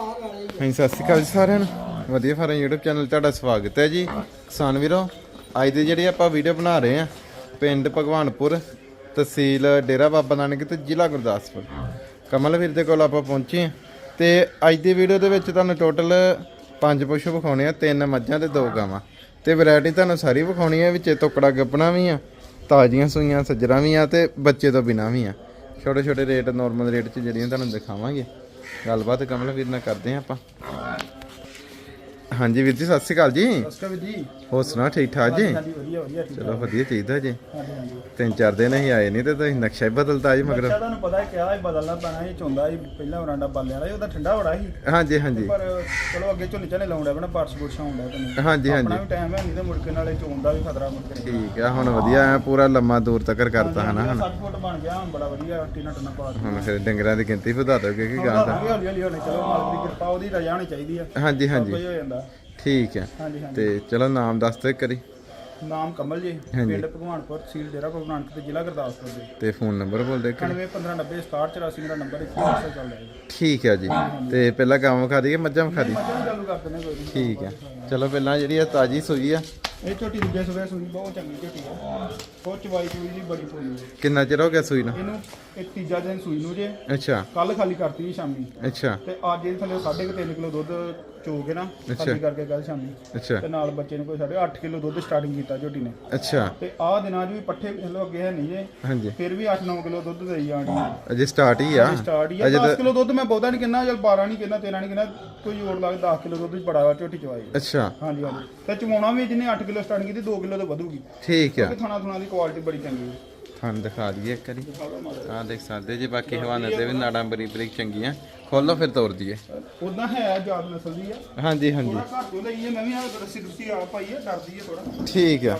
ਹਾਂਜੀ, ਸਤਿ ਸ਼੍ਰੀ ਅਕਾਲ ਜੀ ਸਾਰਿਆਂ ਨੂੰ। ਵਧੀਆ ਫਾਰਮ YouTube ਚੈਨਲ ਤੁਹਾਡਾ ਸਵਾਗਤ ਹੈ ਜੀ। ਕਿਸਾਨ ਵੀਰੋ, ਅੱਜ ਦੀ ਜਿਹੜੀ ਆਪਾਂ ਵੀਡੀਓ ਬਣਾ ਰਹੇ ਆ ਪਿੰਡ ਭਗਵਾਨਪੁਰ, ਤਹਿਸੀਲ ਡੇਰਾ ਬਾਬਾ ਨਾਨਕ ਤੇ ਜ਼ਿਲ੍ਹਾ ਗੁਰਦਾਸਪੁਰ। ਕਮਲ ਵੀਰ ਦੇ ਕੋਲ ਆਪਾਂ ਪਹੁੰਚੇ ਆ ਤੇ ਅੱਜ ਦੀ ਵੀਡੀਓ ਦੇ ਵਿੱਚ ਤੁਹਾਨੂੰ ਟੋਟਲ ਪੰਜ ਪਸ਼ੂ ਵਿਖਾਉਣੇ ਆ, ਤਿੰਨ ਮੱਝਾਂ ਤੇ ਦੋ ਗਾਵਾਂ। ਤੇ ਵੈਰਾਈਟੀ ਤੁਹਾਨੂੰ ਸਾਰੀ ਵਿਖਾਉਣੀ ਆ, ਵਿੱਚ ਟੁਕੜਾ ਗੱਪਣਾ ਵੀ ਆ, ਤਾਜ਼ੀਆਂ ਸੂਈਆਂ, ਸੱਜਰਾਂ ਵੀ ਆ ਤੇ ਬੱਚੇ ਤੋਂ ਬਿਨਾ ਵੀ ਆ। ਛੋਟੇ ਛੋਟੇ ਰੇਟ ਨਾਰਮਲ ਰੇਟ 'ਚ ਜਿਹੜੀਆਂ ਤੁਹਾਨੂੰ ਦਿਖਾਵਾਂਗੇ। ਗੱਲਬਾਤ ਕਮਲ ਵੀਰ ਨਾਲ ਕਰਦੇ ਆ ਆਪਾਂ। ਹਾਂਜੀ ਵੀਰ ਜੀ, ਸਤਿ ਸ਼੍ਰੀ ਅਕਾਲ ਜੀ। ਨਮਸਕਾਰ ਵੀਰ ਜੀ। ਹੋਰ ਸੁਣਾ ਠੀਕ ਠਾਕ ਜੀ? ਹਾਂਜੀ ਵਧੀਆ ਵਧੀਆ ਠੀਕ ਚਲੋ ਵਧੀਆ ਚਾਹੀਦਾ ਜੀ। ਹਾਂਜੀ ਹਾਂਜੀ ਤਿੰਨ ਚਾਰ ਦਿਨ ਅਸੀਂ ਆਏ ਨਹੀਂ ਤੇ ਤੁਸੀਂ ਨਕਸ਼ਾ ਹੀ ਬਦਲਤਾ ਜੀ ਮਗਰ। ਅੱਛਾ ਤੁਹਾਨੂੰ ਪਤਾ ਹੈ ਕਿਹਾ ਇਹ ਬਦਲਣਾ ਪੈਣਾ ਇਹ ਚੁੰਦਾ ਇਹ ਪਹਿਲਾਂ ਵਰਾਂਡਾ ਬਾਲਿਆਂ ਵਾਲਾ ਸੀ, ਉਹਦਾ ਠੰਡਾ ਬੜਾ ਸੀ। ਹਾਂਜੀ ਹਾਂਜੀ। ਪਰ ਚਲੋ ਅੱਗੇ ਝੋਨੇ ਝਾਨੇ ਲਾਉਂਦਾ ਬਣਾ ਬਾਰਸ਼ ਬੁਰਸ਼ ਆਉਂਦਾ ਤੈਨੂੰ ਹਾਂਜੀ ਆਪਣਾ ਹਾਂਜੀ ਵੀ ਟਾਈਮ ਹੈ ਨਹੀਂ ਤੇ ਮੁੜ ਕੇ ਨਾਲੇ ਚੋਣ ਦਾ ਵੀ ਖਤਰਾ ਮੁੜ ਕੇ। ਠੀਕ ਆ ਹੁਣ ਵਧੀਆ ਐ ਪੂਰਾ ਲੰਮਾ ਦੂਰ ਤੱਕ ਕਰਤਾ ਹਨਾ ਹੁਣ 60 ਫੁੱਟ ਬਣ ਗਿਆ ਹੁਣ ਬੜਾ ਵਧੀਆ ਟੀਨਾ ਟਨਾ ਪਾ ਦਿੱਤਾ। ਹੁਣ ਫਿਰ ਡੰਗਰਾਂ ਦੀ ਗਿਣਤੀ ਵਧਾ ਦੋਗੇ ਕਿ ਗਾਂ ਦਾ? ਹੌਲੀ ਹੌਲੀ ਹੌਲੀ ਚਲੋ ਮਾਲਕ ਦੀ ਕਿਰਪਾ ਉਹਦੀ ਰਜਾ ਹੋਣੀ ਚਾਹੀਦੀ ਆ। ਹਾਂਜੀ ਹਾਂਜੀ। ਕੋਈ ਹੋ ਜਾਂਦਾ। ਠੀਕ ਹੈ। ਹਾਂਜੀ ਹਾਂਜੀ। ਤੇ ਚਲੋ ਨਾਮ ਦੱਸ ਇੱਕ ਕਰੀ ਨਾਮ ਕਮਲ ਜੀ ਹਾਂਜੀ। ਪਿੰਡ ਭਗਵਾਨਪੁਰ ਤਹਿਸੀਲ ਡੇਰਾ ਬਾਬਾ ਨਾਨਕ ਤੇ ਜ਼ਿਲ੍ਹਾ ਗੁਰਦਾਸਪੁਰ ਦੇ ਤੇ ਫੋਨ ਨੰਬਰ ਬੋਲ ਦੇ 911590 6784 ਮੇਰਾ ਨੰਬਰ ਇੱਥੇ ਵਟਸਐਪ ਚੱਲ ਰਿਹਾ ਜੀ। ਠੀਕ ਹੈ ਜੀ। ਤੇ ਪਹਿਲਾਂ ਗਾਂ ਵਿਖਾ ਦਈਏ ਮੱਝਾਂ ਦਈਏ? ਮੱਝਾਂ ਵੀ ਚਾਲੂ ਕਰ ਦਿੰਦੇ ਕੋਈ ਨਹੀਂ। ਠੀਕ ਹੈ। ਚਲੋ ਪਹਿਲਾਂ ਜਿਹੜੀ ਆ ਤਾਜੀ ਸੂਈ ਆ। ਇਹ ਝੋਟੀ ਦੂਜੇ ਸਵੇਰ ਸੂਈ ਬਹੁਤ ਚੰਗੀ ਝੋਟੀ ਆ। ਬਹੁਤ ਚਵਾਈ ਚੂਈ ਦੀ ਬੜੀ ਪੂਰੀ ਹੈ ਕਿੰਨਾ ਚਿਰ ਹੋ ਗਿਆ ਸੂਈ ਨੂੰ? ਇਹਨੂੰ ਇਹ ਤੀਜਾ ਦਿਨ ਸੂਈ ਨੂੰ ਜੇ। ਅੱਛਾ। ਕੱਲ ਖਾਲੀ ਕਰਤੀ ਸੀ ਸ਼ਾਮੀ। ਅੱਛਾ। ਤੇ ਅੱਜ ਇਹ ਥੱਲੇ 3.5 ਕਿਲੋ ਦੁੱਧ ਚੋ ਕੇ ਨਾ। ਖਾਲੀ ਕਰਕੇ ਕੱਲ ਸ਼ਾਮੀ। ਅੱਛਾ। ਤੇ ਨਾਲ ਬੱਚੇ ਨੂੰ ਕੋਈ 8.5 ਕਿਲੋ ਦੁੱਧ ਸਟਾਰਟਿੰਗ ਕੀਤਾ ਝੋਟੀ ਨੇ। ਅੱਛਾ। ਤੇ ਆਹ ਦਿਨਾਂ 'ਚ ਵੀ ਪੱਠੇ ਥੱਲੇ ਅੱਗੇ ਹੈ ਨਹੀਂ ਜੇ। ਹਾਂਜੀ। ਫਿਰ ਵੀ 8-9 ਕਿਲੋ ਦੁੱਧ ਦੇਈ ਜਾਣੀ ਅਜੇ ਸਟਾਰਟ ਹੀ ਆ। ਸਟਾਰਟ ਹੀ ਆ। 10 ਕਿਲੋ ਦੁੱਧ ਮੈਂ ਬਹੁਤਾ ਨਹੀਂ ਕਿੰਨਾ ਚਲ 12 ਨਹੀਂ ਕਿੰਨਾ 13 ਨਹੀਂ ਕਿੰਨਾ ਕੋਈ ਜੋੜ ਲਾ ਕੇ 10 ਕਿਲੋ ਦੁੱਧ ਬੜਾ ਵਾ ਝੋਟੀ ਚਵਾਈ ਅੱਛਾ। ਹਾਂਜੀ ਹਾਂਜੀ। ਤੇ ਚਵਾਉਣਾ ਵੀ ਜਿਹਨੇ 8 ਕਿਲੋ ਸਟਾਰਟ ਕੀਤੀ 2 ਕਿਲੋ ਤੇ ਵਧੂਗੀ। ਠੀਕ ਆ। ਥਾਣਾ ਥਾਣਾ ਦੀ ਕੁਆਲਿਟੀ ਬੜੀ ਚੰਗੀ ਹੈ ਤੁਹਾਨੂੰ ਦਿਖਾ ਦਈਏ ਇੱਕ ਵਾਰੀ। ਆ ਦੇਖ ਸਕਦੇ ਜੀ ਬਾਕੀ ਹਵਾਨੇ ਦੇ ਵੀ ਨਾੜਾਂ ਬਰੀ ਬਰੀਕ ਚੰਗੀਆਂ। ਖੋਲੋ ਫਿਰ ਤੋੜ ਦਈਏ। ਉਦਾਂ ਹੈ ਜਾਤ ਨਸਲ ਦੀ ਆ। ਹਾਂਜੀ ਹਾਂਜੀ। ਥੋੜਾ ਘੱਟ ਤੋਂ ਲਈ ਹੈ ਮੈਂ ਵੀ ਆ ਰੱਸੀ ਰੁੱਸੀ ਆ ਪਾਈ ਹੈ ਡਰਦੀ ਹੈ ਥੋੜਾ ਠੀਕ ਆ।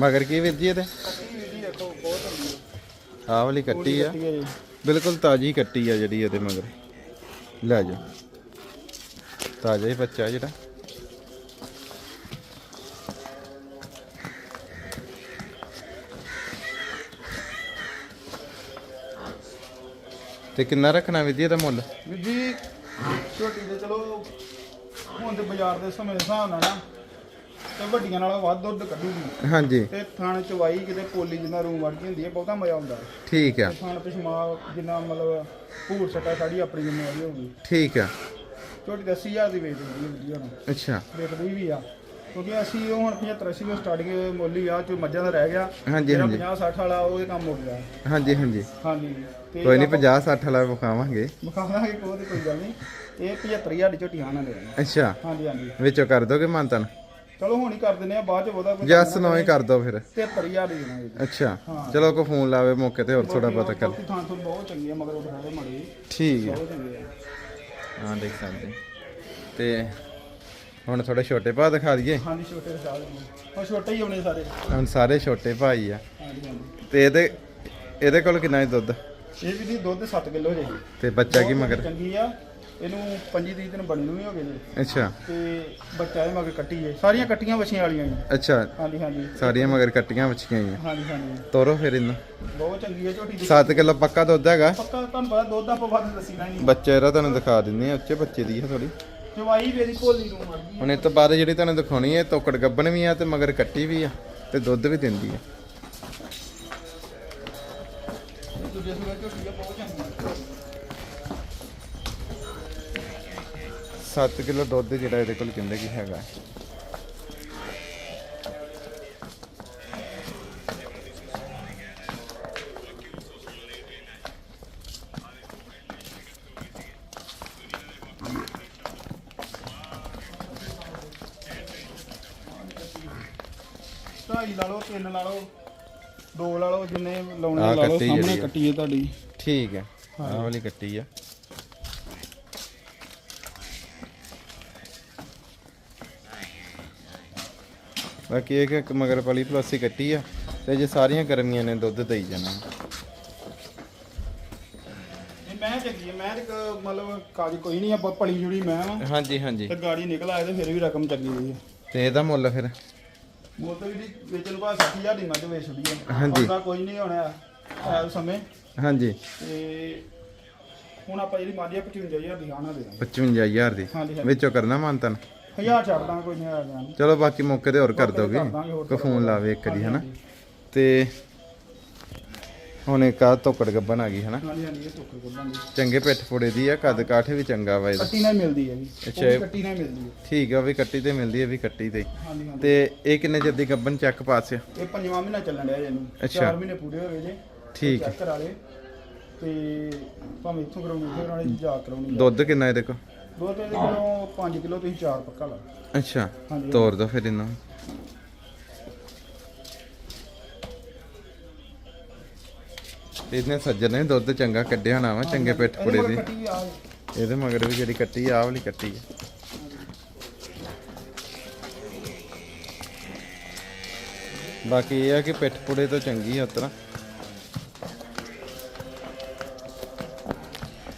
ਮਗਰ ਕੀ ਵੀਰ ਜੀ ਇਹਦੇ? ਆਹ ਵਾਲੀ ਕੱਟੀ ਆ। ਬਿਲਕੁਲ ਤਾਜੀ ਕੱਟੀ ਆ ਜਿਹੜੀ ਇਹਦੇ ਮਗਰ। ਲੈ ਜਾ ਤਾਜ਼ਾ ਹੀ ਬੱਚਾ ਜਿਹੜਾ। ਤੇ ਕਿੰਨਾ ਰੱਖਣਾ ਵਿਧੀ ਜੀ ਇਹਦਾ ਮੁੱਲ? ਜੀ, ਝੋਟੀ ਦੇ ਚਲੋ ਹੁਣ ਤੇ ਬਾਜ਼ਾਰ ਦੇ ਸਮੇਂ ਦੇ ਹਿਸਾਬ ਨਾਲ ਨਾ। ਤੇ ਵੱਡੀਆਂ ਨਾਲੋਂ ਵੱਧ ਦੁੱਧ ਕੱਢੂਗੀ। ਹਾਂਜੀ। ਤੇ ਥਾਣ ਚਵਾਈ ਕਿਤੇ ਪੋਲੀ ਜਿੰਨਾ ਰੂਮ ਵਰਗੀ ਹੁੰਦੀ ਹੈ ਬਹੁਤਾ ਮਜ਼ਾ ਆਉਂਦਾ। ਠੀਕ ਆ। ਥਾਣ ਪਿਸ਼ਮਾ ਜਿੰਨਾ ਮਤਲਬ ਭੂਰ ਸਟਾ ਸਾਡੀ ਆਪਣੀ ਜ਼ਿੰਮੇਵਾਰੀ ਹੋਊਗੀ। ਠੀਕ ਆ। ਝੋਟੀ 10000 ਦੀ ਵੇਚ ਦਿੰਦੀ ਹੈ ਵਧੀਆ ਨੂੰ ਅੱਛਾ। ਵੇਚਦੀ ਵੀ ਆ। ਕਿਉਂਕਿ ਅਸੀਂ ਉਹ ਹੁਣ 75 80 ਤੋਂ ਸਟਾਰਟਿੰਗ ਮੁੱਲ ਹੀ ਆ ਜੋ ਮੱਝਾਂ ਦਾ ਰਹਿ ਗਿਆ। ਹਾਂਜੀ, ਹਾਂਜੀ। 50 60 ਵਾਲਾ ਉਹ ਇਹ ਕੰਮ ਮੁੱਕ ਗਿਆ। ਹਾਂਜੀ ਹਾਂਜੀ। ਹਾਂਜੀ। ਤੇ ਕੋਈ ਨਹੀਂ 50 60 ਵਾਲਾ ਵਿਖਾਵਾਂਗੇ। ਮੁਕਾਵਾਂਗੇ ਕੋਈ ਤੇ ਕੋਈ ਗੱਲ ਨਹੀਂ ਇਹ 75000 ਦੀ ਝੋਟੀ ਆਣਾ ਦੇ ਅੱਛਾ। ਹਾਂਜੀ ਹਾਂਜੀ। ਵਿੱਚੋਂ ਕਰ ਦੋਗੇ ਮਾਨਤਨ? ਚਲੋ ਹੁਣ ਹੀ ਕਰ ਦਿੰਦੇ ਆ ਬਾਅਦ ਚ ਉਹਦਾ ਕੋਈ ਜਸ ਨੋ ਹੀ ਕਰ ਦੋ ਫਿਰ। 73000 ਦੀ ਦੇਣਾ ਜੀ ਅੱਛਾ ਚਲੋ ਕੋ ਫੋਨ ਲਾਵੇ ਮੌਕੇ ਤੇ ਹੋਰ ਥੋੜਾ ਬਹੁਤਾ ਕਰ। ਬਾਕੀ ਥਾਂ ਤੋਂ ਬਹੁਤ ਚੰਗੀ ਆ ਮਗਰ ਉਹ ਬਣਾ ਮੜੀ। ਠੀਕ ਹੈ ਬਹੁਤ ਚੰਗੀ ਆ। ਹਾਂ ਦੇਖ ਸਕਦੇ ਤੇ ਹੁਣ ਥੋੜੇ ਛੋਟੇ ਭਾ ਦਿਖਾ ਦਈਏ? ਹਾਂਜੀ ਛੋਟੇ ਰਸਾਲ ਉਹ ਛੋਟੇ ਹੀ ਹੋਣੇ ਸਾਰੇ। ਹੁਣ ਸਾਰੇ ਛੋਟੇ ਭਾਈ ਆ। ਤੇ ਇਹਦੇ ਇਹਦੇ ਕੋਲ ਕਿੰਨਾ ਹੈ ਦੁੱਧ? ਇਹ ਵੀ ਦੀ ਦੁੱਧ 7 ਕਿਲੋ ਜੇ। ਤੇ ਬੱਚਾ ਕੀ ਮਗਰ? ਚੰਗੀ ਆ। ਇਹਨੂੰ 25 30 ਦਿਨ ਬਣੀ ਨੂੰ ਵੀ ਹੋ ਗਏ ਨੇ। ਅੱਛਾ। ਤੇ ਬੱਚਾ ਇਹ ਮਗਰ ਕੱਟੀ ਜੇ ਸਾਰੀਆਂ ਕੱਟੀਆਂ ਵਛੀਆਂ ਵਾਲੀਆਂ ਜੀ ਅੱਛਾ। ਹਾਂਜੀ ਹਾਂਜੀ। ਸਾਰੀਆਂ ਮਗਰ ਕੱਟੀਆਂ ਬੱਚੀਆਂ ਹੀ ਆ ਹਾਂਜੀ ਹਾਂਜੀ। ਤੋਰੋ ਫਿਰ ਇਹਨੂੰ। ਬਹੁਤ ਚੰਗੀ ਹੈ ਝੋਟੀ ਦੀ। 7 ਕਿਲੋ ਪੱਕਾ ਦੁੱਧ ਹੈਗਾ। ਪੱਕਾ ਤੁਹਾਨੂੰ ਪਤਾ ਦੁੱਧ ਆਪਾਂ ਵੱਧ ਦੱਸੀਣਾ ਨਹੀਂ। ਬੱਚਾ ਇਹਦਾ ਤੁਹਾਨੂੰ ਦਿਖਾ ਦਿੰਦੇ ਆ ਉੱਚੇ ਬੱਚੇ ਦੀ ਆ ਥੋੜੀ ਚਵਾਈ ਵੀ ਇਹਦੀ ਭੋਲੀ ਨੂੰ ਮਰਦੀ ਹੁਣ ਇਹ ਤੋਂ ਬਾਅਦ ਜਿਹੜੀ ਤੁਹਾਨੂੰ ਦਿਖਾਉਣੀ ਹੈ ਤੋਕੜ ਗੱਬਣ ਵੀ ਆ ਤੇ ਮਗਰ ਕੱਟੀ ਵੀ ਆ ਤੇ ਦੁੱਧ ਵੀ ਦਿੰਦੀ ਆ ਦੂਜੇ ਸੂਰੇ ਝੋਟੀ ਆ ਬਹੁਤ ਚੰਗੀ 7 ਕਿਲੋ ਦੁੱਧ ਜਿਹੜਾ ਇਹਦੇ ਕੋਲ ਕਹਿੰਦੇ ਕੀ ਹੈਗਾ। ਢਾਈ ਲਾ ਲਓ ਤਿੰਨ ਲਾ ਲਓ ਦੋ ਲਾ ਲਓ ਜਿੰਨੇ ਲਾਉਣੇ ਲਾ ਲਓ ਸਾਹਮਣੇ। ਕੱਟੀ ਹੈ ਤੁਹਾਡੀ। ਠੀਕ ਹੈ। ਆਹ ਵਾਲੀ ਕੱਟੀ ਆ। ਬਾਕੀ ਇਹ ਕਿ ਮਗਰ ਪਲੀ ਪਲੱਸ ਕੱਟੀ ਆ ਤੇ ਜੇ ਸਾਰੀਆਂ ਗਰਮੀਆਂ ਨੇ ਦੁੱਧ ਦੇਈ ਜਾਣਾ। ਮੈਂ ਹੈ ਮੈਂ ਤੇ ਮਤਲਬ ਕਾਜ ਕੋਈ ਨਹੀਂ ਆਪਾਂ ਪਲੀ ਜੁੜੀ ਮੈਂ ਵਾ। ਹਾਂਜੀ ਹਾਂਜੀ। ਤੇ ਗਾੜੀ ਨਿਕਲ ਆਏ ਤੇ ਫਿਰ ਵੀ ਰਕਮ ਚੱਕੀ ਹੋਈ ਹੈ ਤੇ ਇਹਦਾ ਮੁੱਲ ਫਿਰ? ਮੁੱਲ ਤਾਂ ਵੀ ਵੇਚਣ ਬਾਅਦ 60000 ਦੀ ਮੱਝ ਵੇਚ ਹੈ ਹਾਂਜੀ। ਆਪਣਾ ਕੋਈ ਨਹੀਂ ਹੋਣਾ ਐ ਸਮੇਂ। ਹਾਂਜੀ। ਤੇ ਹੁਣ ਆਪਾਂ ਜਿਹੜੀ ਆ 55000 ਦੀ ਆਣਾ ਦੇ ਦਾਂਗੇ। 55000 ਦੀ। ਹਾਂਜੀ ਹਾਂਜੀ। ਵਿੱਚੋਂ ਕਰਨਾ ਮਾਨਤਨ? ਹਜ਼ਾਰ ਛੱਡ ਦਾਂਗੇ ਕੋਈ ਨਹੀਂ। ਆ ਜਾਣ ਚਲੋ ਬਾਕੀ ਮੌਕੇ ਤੇ ਹੋਰ ਕਰ ਦੋਗੇ ਕੋ ਫੋਨ ਲਾਵੇ ਇੱਕ ਵਾਰੀ ਹਨਾ? ਤੇ ਹੁਣ ਇੱਕ ਆ ਗੱਬਨ ਆ ਗਈ ਹਨਾ? ਹਾਂਜੀ ਹਾਂਜੀ ਇਹ ਟੋਕਰ ਕੋਲਾਂਗੇ ਚੰਗੇ ਪਿੱਠ ਫੋੜੇ ਦੀ ਆ ਕੱਦ ਕਾਠ ਵੀ ਚੰਗਾ ਵਾ ਇਹਦਾ। ਕੱਟੀ ਨਾਲ ਮਿਲਦੀ ਹੈ ਜੀ। ਅੱਛਾ, ਇਹ- ਕੱਟੀ ਨਾਲ ਮਿਲਦੀ ਹੈ ਠੀਕ ਆ ਵੀ ਕੱਟੀ ਤੇ ਮਿਲਦੀ ਹੈ ਵੀ ਕੱਟੀ ਤੇ। ਹਾਂਜੀ ਹਾਂਜੀ। ਤੇ ਇਹ ਕਿੰਨੇ ਚਿਰ ਦੀ ਗੱਬਨ ਚੱਕ ਪਾਸ ਆ ਇਹ ਪੰਜਵਾਂ ਮਹੀਨਾ ਚੱਲਣ ਜੀ ਇਹਨੂੰ। ਅੱਛਾ। 4 ਮਹੀਨੇ ਪੂਰੇ ਹੋ ਗਏ ਜੇ। ਠੀਕ ਚੈੱਕ ਕਰਾ ਲਏ। ਤੇ ਭਾਵੇਂ ਇੱਥੋਂ ਕਰਾਉਣੀ ਇੱਥੋਂ ਕਰਾਉਣੀ ਜਾ ਕਰਾਉਣੀ ਦੁੱਧ ਕਿੰਨਾ ਇਹਦੇ ਕੋ ਦੋ ਤੇ ਕਿਲੋ 5 ਕਿਲੋ ਤੁਸੀਂ 4 ਪੱਕਾ ਲਾ ਅੱਛਾ ਹਾਂਜੀ। ਤੋਰ ਦੋ ਫਿਰ ਇਹਨਾਂ ਨੂੰ। ਇਹਨੇ ਸੱਜਣ ਨੇ ਦੁੱਧ ਚੰਗਾ ਕੱਢਿਆ ਹੋਣਾ ਵਾ ਚੰਗੇ ਪਿੱਠ ਇਹਦੇ ਪੁੜੇ ਮਗਰ ਦੀ ਕੱਟੀ ਵੀ ਆ ਜੀ। ਇਹਦੇ ਮਗਰ ਵੀ ਜਿਹੜੀ ਕੱਟੀ ਆ ਆਹ ਵਾਲੀ ਕੱਟੀ ਆ ਬਾਕੀ ਇਹ ਆ ਕਿ ਪਿੱਠ ਪੁੜੇ ਤੋਂ ਚੰਗੀ ਆ ਉਤਰਾ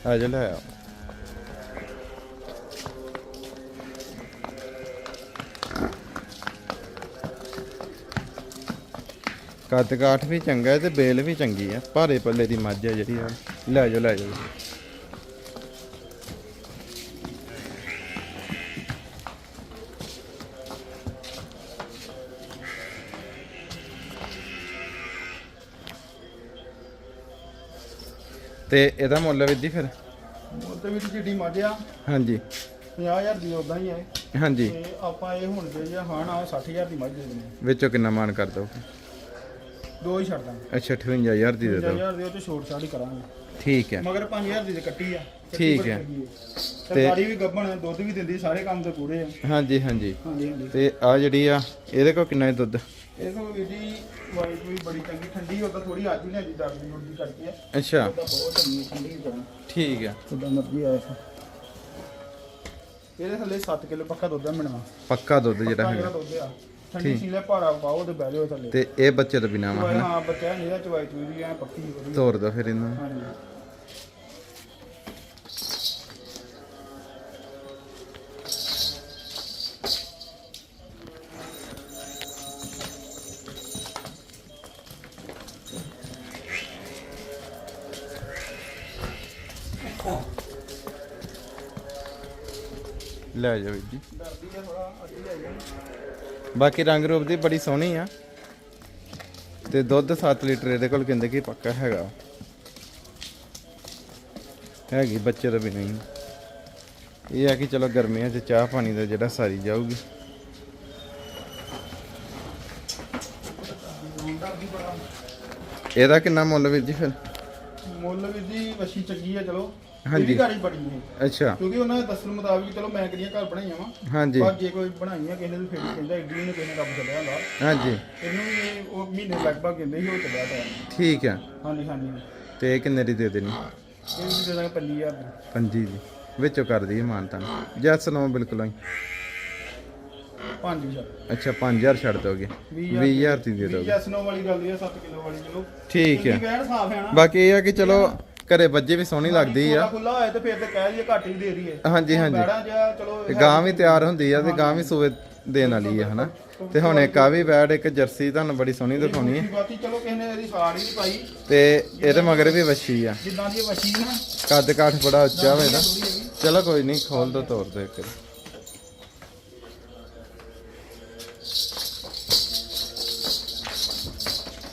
ਆ ਜਾ ਲੈ ਆ ਕੱਦ ਕਾਠ ਵੀ ਚੰਗਾ ਤੇ ਬੇਲ ਵੀ ਚੰਗੀ ਆ ਭਾਰੇ ਪੱਲੇ ਦੀ ਮੱਝ ਆ ਜਿਹੜੀ ਆ। ਲੈ ਜਾਓ ਲੈ ਜਾਓ। ਤੇ ਇਹਦਾ ਮੁੱਲ ਵਿਧੀ ਫਿਰ? ਮੁੱਲ ਤੇ ਵੀ ਜਿੱਡੀ ਮੱਝ ਆ। ਹਾਂਜੀ। 50000 ਦੀ ਉਦਾਂ ਹੀ ਹੈ। ਹਾਂਜੀ। ਤੇ ਆਪਾਂ ਇਹ ਹੁਣ ਜੇ ਜੇ ਹਾਂ ਨਾ 60000 ਦੀ ਮੱਝ ਦੇ ਦਿੰਦੇ ਹਾਂ। ਵਿੱਚੋਂ ਕਿੰਨਾ ਮਾਨ ਕਰ ਦੋ ਦੋ ਹੀ ਛੱਡ ਦਾਂਗੇ। ਅੱਛਾ 58000 ਦੀ ਦੇ ਦਿਓ। 50000 ਦੇ ਉਹ ਤੇ ਛੋਟ ਹੀ ਕਰਾਂਗੇ। ਠੀਕ ਹੈ। ਮਗਰ 5000 ਦੀ ਤੇ ਕੱਟੀ ਆ। ਠੀਕ ਹੈ। ਚੰਗੀ ਸਰਕਾਰੀ ਵੀ ਗੱਭਣ ਦੁੱਧ ਵੀ ਦਿੰਦੀ ਸਾਰੇ ਕੰਮ ਤੇ ਪੂਰੇ ਆ। ਹਾਂਜੀ ਹਾਂਜੀ। ਹਾਂਜੀ ਹਾਂਜੀ। ਤੇ ਆ ਜਿਹੜੀ ਆ ਇਹਦੇ ਕੋਲ ਕਿੰਨਾ ਹੈ ਦੁੱਧ? ਇਹ ਤੋਂ ਵੀ ਜੀ ਵਾਈਟ ਵੀ ਬੜੀ ਚੰਗੀ ਠੰਡੀ ਉਹਦਾ ਥੋੜੀ ਅੱਜ ਹੀ ਲਿਆਜੀ ਦਰਦੀ ਦੁਰਦੀ ਕਰਕੇ। ਆ ਅੱਛਾ ਉਹਦਾ ਬਹੁਤ ਚੰਗੀ ਠੰਡੀ ਜਾਨ ਠੀਕ ਹੈ। ਉਹਦਾ ਮਰਜ਼ੀ ਆਇਆ ਇਹਦੇ ਥੱਲੇ 7 ਕਿਲੋ ਪੱਕਾ ਦੁੱਧ ਆ ਮਿਲਣਾ ਪੱਕਾ ਦੁੱਧ ਜਿਹੜਾ ਪੱਕਾ ਹੈਗਾ। ਦੁੱਧ ਆ। ਠੰਡੀ ਸੀਲੇ ਭਾਰਾ ਪਾਓ ਤੇ ਬਹਿ ਜਾਓ ਥੱਲੇ। ਤੇ ਇਹ ਬੱਚੇ ਤੋਂ ਬਿਨਾ ਵਾ ਹਨਾ? ਹਾਂ ਬੱਚਾ ਨਹੀਂ ਇਹਦਾ ਚਵਾਈ ਚੂਈ ਵੀ ਐ ਪੱਕੀ ਤੋਰ ਦੋ ਫਿਰ ਇਹਨਾਂ। ਹਾਂਜੀ। ਲੈ ਜਾਓ ਵੀਰ ਜੀ। ਬਾਕੀ ਰੰਗ ਰੂਪ ਦੀ ਬੜੀ ਸੋਹਣੀ ਆ। ਤੇ ਦੁੱਧ 7 ਲੀਟਰ ਇਹਦੇ ਕੋਲ ਕਹਿੰਦੇ ਕਿ ਪੱਕਾ ਹੈਗਾ। ਹੈਗੀ ਬੱਚੇ ਦਾ ਵੀ ਨਹੀਂ। ਇਹ ਆ ਕਿ ਚਲੋ ਗਰਮੀਆਂ 'ਚ ਚਾਹ ਪਾਣੀ ਦਾ ਜਿਹੜਾ ਸਾਰੀ ਜਾਊਗੀ। ਇਹਦਾ ਕਿੰਨਾ ਮੁੱਲ ਵੀਰ ਜੀ ਫਿਰ? ਮੁੱਲ ਵੀ ਜੀ ਵਸ਼ੀ ਚੰਗੀ ਆ ਚਲੋ। ਹਾਂਜੀ। ਗਾੜੀ ਬੜੀ ਹੈ ਅੱਛਾ। ਕਿਉਂਕਿ ਉਹਨਾਂ ਦੇ ਦੱਸਣ ਮੁਤਾਬਿਕ ਚਲੋ ਮੈਂ ਕਿਹੜੀਆਂ ਘਰ ਬਣਾਈਆਂ ਵਾ। ਹਾਂਜੀ। ਪਰ ਜੇ ਕੋਈ ਬਣਾਈਆਂ ਕਿਸੇ ਨੇ ਫਿਰ ਕਹਿੰਦਾ ਏਡੀ ਨੇ ਕਿਸੇ ਨੇ ਰੱਬ ਚੱਲਿਆ ਹੁੰਦਾ। ਹਾਂਜੀ। ਇਹਨੂੰ ਵੀ ਉਹ ਮਹੀਨੇ ਲਗਭਗ ਕਹਿੰਦੇ ਸੀ ਉਹ ਚੱਲਿਆ ਤਾਂ ਠੀਕ ਆ। ਹਾਂਜੀ ਹਾਂਜੀ। ਤੇ ਇਹ ਕਿੰਨੇ ਦੀ ਦੇ ਦੇਣੀ? ਇਹ ਵੀ ਦੇ ਦਾਂਗੇ 5000 ਦੀ। ਪੰਜੀ ਦੀ। ਵਿੱਚੋਂ ਕਰ ਦਈਏ ਮਾਨਤਾ ਜੈਸ ਨੋ ਬਿਲਕੁਲ ਹੀ ਪੰਜ ਹਜ਼ਾਰ। ਅੱਛਾ 5000 ਛੱਡ ਦੋਗੇ। 20000 ਦੀ ਦੇ ਦੋਗੇ। ਜੈਸ ਨੋ ਵਾਲੀ ਗੱਲ ਇਹ 7 ਕਿਲੋ ਵਾਲੀ ਚਲੋ। ਠੀਕ ਹੈ ਵੈਣ ਸਾਫ਼ ਹੈ ਨਾ। ਬਾਕੀ ਇਹ ਆ ਕਿ ਚਲੋ ਘਰੇ ਬੱਜੇ ਵੀ ਸੋਹਣੀ ਲੱਗਦੀ ਆ। ਖੁੱਲਾ ਹੋਏ ਤੇ ਫਿਰ ਤੇ ਕਹਿ ਦਈਏ ਘੱਟ ਵੀ ਦੇ ਦਈਏ। ਹਾਂਜੀ ਹਾਂਜੀ। ਬੈੜਾ ਜਿਹਾ ਚਲੋ ਤੇ ਗਾਂ ਵੀ ਤਿਆਰ ਹੁੰਦੀ ਆ ਤੇ ਗਾਂ ਵੀ ਸੂਏ ਦੇਣ ਵਾਲੀ ਆ ਹਨਾ। ਤੇ ਹੁਣ ਇੱਕ ਆ ਵੀ ਬੈਡ ਇੱਕ ਜਰਸੀ ਤੁਹਾਨੂੰ ਬੜੀ ਸੋਹਣੀ ਦਿਖਾਉਣੀ ਹੈ ਬਾਕੀ ਚਲੋ ਕਿਸੇ ਨੇ ਇਹਦੀ ਸਾੜ ਹੀ ਨਹੀਂ ਪਾਈ। ਤੇ ਇਹਦੇ ਮਗਰ ਵੀ ਵੱਛੀ ਆ। ਜਿੱਦਾਂ ਦੀ ਇਹ ਵਸ਼ੀ ਨਾ। ਕੱਦ ਕਾਠ ਬੜਾ ਉੱਚਾ ਵਾ ਇਹਦਾ। ਥੋੜੀ ਹੈਗੀ। ਚਲੋ ਕੋਈ ਨਹੀਂ ਖੋਲ ਦੋ ਤੋਰ ਦੋ ਇੱਕ।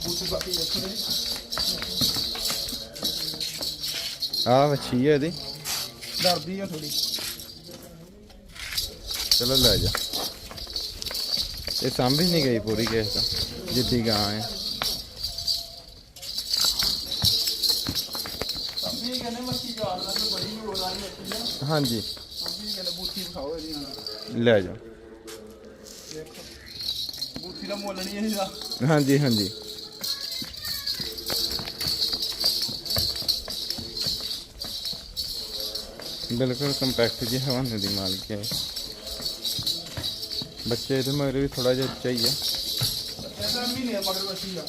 ਬੂਟੀ ਬਾਕੀ ਦੇਖੋ ਜੀ ਆਹ ਵੱਛੀ ਆ ਇਹਦੀ। ਡਰਦੀ ਆ ਥੋੜੀ ਚਲੋ ਲੈ ਜਾ। ਇਹ ਸਾਂਭੀ ਨਹੀਂ ਗਈ ਪੂਰੀ ਕੇਸ ਤਾਂ ਜਿੱਦੀ ਗਾਂ ਹੈ ਆ ਹਾਂਜੀ। ਲੈ ਜਾ। ਬੂਥੀ ਦਾ ਮੁੱਲ ਨਹੀਂ ਇਹਦਾ। ਹਾਂਜੀ ਹਾਂਜੀ। ਬਿਲਕੁਲ ਕੰਪੈਕਟ ਜੀ ਹਵਾਨੇ ਦੀ ਮਾਲਕ ਹੈ। ਬੱਚੇ ਇਹਦੇ ਮਗਰ ਵੀ ਥੋੜਾ ਜਿਹਾ ਉੱਚਾ ਹੀ ਆ ਦਾ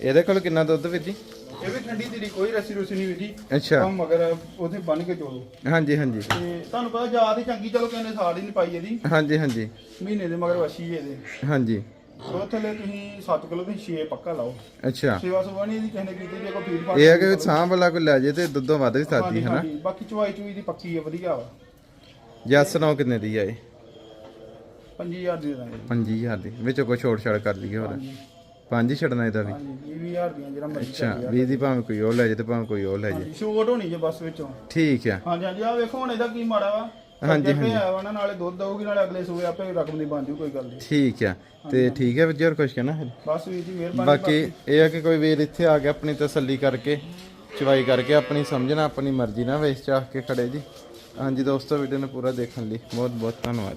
ਇਹਦੇ ਕੋਲ ਕਿੰਨਾ ਦੁੱਧ ਵੀਰ ਜੀ? ਇਹ ਵੀ ਠੰਡੀ ਤੇਰੀ ਕੋਈ ਰਸੀ ਰੁਸੀ ਨਹੀਂ ਵੀਦੀ ਅੱਛਾ। ਕੰਮ ਮਗਰ ਉਥੇ ਬੰਨ ਕੇ ਚੋਲੋ ਹਾਂਜੀ ਹਾਂਜੀ। ਤੇ ਤੁਹਾਨੂੰ ਪਤਾ ਯਾਦ ਹੀ ਚੰਗੀ ਚਲੋ ਕਹਿੰਦੇ ਸਾੜ ਹੀ ਨਹੀਂ ਪਾਈ ਇਹਦੀ। ਹਾਂਜੀ ਹਾਂਜੀ। ਮਹੀਨੇ ਦੇ ਮਗਰ ਵਸੀ ਇਹਦੇ। ਹਾਂਜੀ। ਥੱਲੇ ਤੁਸੀਂ 7 ਕਿਲੋ ਦੀ 6 ਪੱਕਾ ਲਾਓ। ਅੱਛਾ। ਸੇਵਾ ਸੁਵਾ ਨਹੀਂ ਇਹਦੀ ਕਿਸੇ ਨੇ ਕੀਤੀ ਜੇ ਕੋਈ ਫੀਡ ਪਾ ਇਹ ਹੈ ਕਿ ਸਾਂਭ ਵਾਲਾ ਕੋਈ ਲੈ ਜੇ ਤੇ ਦੁੱਧੋਂ ਵੱਧ ਵੀ ਸਕਦੀ ਹੈ ਨਾ ਬਾਕੀ ਚਵਾਈ ਚੂਈ ਦੀ ਪੱਕੀ ਹੈ ਵਧੀਆ ਵਾ। ਜੱਸ ਸੁਣਾਓ ਕਿੰਨੇ ਦੀ ਆ ਇਹ? 5000 ਦੇ ਦਾਂਗੇ 5000 ਦੀ। ਵਿੱਚੋਂ ਕੋਈ ਛੋਟ ਛਾੜ ਕਰ ਲਈਏ ਹੋਰ। ਪੰਜ ਹੀ ਛੱਡਣਾ ਇਹਦਾ ਵੀ? ਹਾਂਜੀ 20000 ਦੀਆਂ ਜਿਹੜਾ ਮਰਜ਼ੀ ਅੱਛਾ ਚੱਲ 20 ਦੀ ਭਾਵੇਂ ਕੋਈ ਉਹ ਲੈ ਜੇ ਤੇ ਭਾਵੇਂ ਕੋਈ ਉਹ ਲੈ ਜੇ। ਹਾਂਜੀ ਛੋਟ ਹੋਣੀ ਜੇ ਬਸ ਵਿੱਚੋਂ। ਠੀਕ ਆ। ਹਾਂਜੀ ਹਾਂਜੀ ਆ ਵੇਖੋ ਹੁਣ ਇਹਦਾ ਕੀ ਮਾੜਾ ਵਾ। ਹਾਂਜੀ, ਹਾਂਜੀ। ਆਇਆ ਵਾ ਨਾ ਨਾਲੇ ਦੁੱਧ ਦਊਗੀ ਨਾਲੇ ਅਗਲੇ ਸੂਏ ਆਪੇ ਰਕਮ ਦੀ ਬਣ ਜੂ ਕੋਈ ਗੱਲ ਨਹੀਂ। ਠੀਕ ਆ ਤੇ ਠੀਕ ਹੈ ਵੀਰ ਜੀ ਹੋਰ ਕੁਝ ਕਹਿਣਾ ਬਸ ਵੀਰ ਜੀ ਮਿਹਰਬਾਨੀ ਬਾਕੀ ਇਹ ਹੈ ਕਿ ਕੋਈ ਵੀਰ ਇੱਥੇ ਆ ਕੇ ਆਪਣੀ ਤਸੱਲੀ ਕਰਕੇ ਚਵਾਈ ਕਰਕੇ ਆਪਣੀ ਸਮਝਣਾ ਆਪਣੀ ਮਰਜ਼ੀ ਨਾਲ ਵੇਚ ਚਾਹ ਕੇ ਖੜੇ ਜੀ। ਹਾਂਜੀ ਦੋਸਤੋ ਵੀਡੀਓ ਨੂੰ ਪੂਰਾ ਦੇਖਣ ਲਈ ਬਹੁਤ ਬਹੁਤ ਧੰਨਵਾਦ।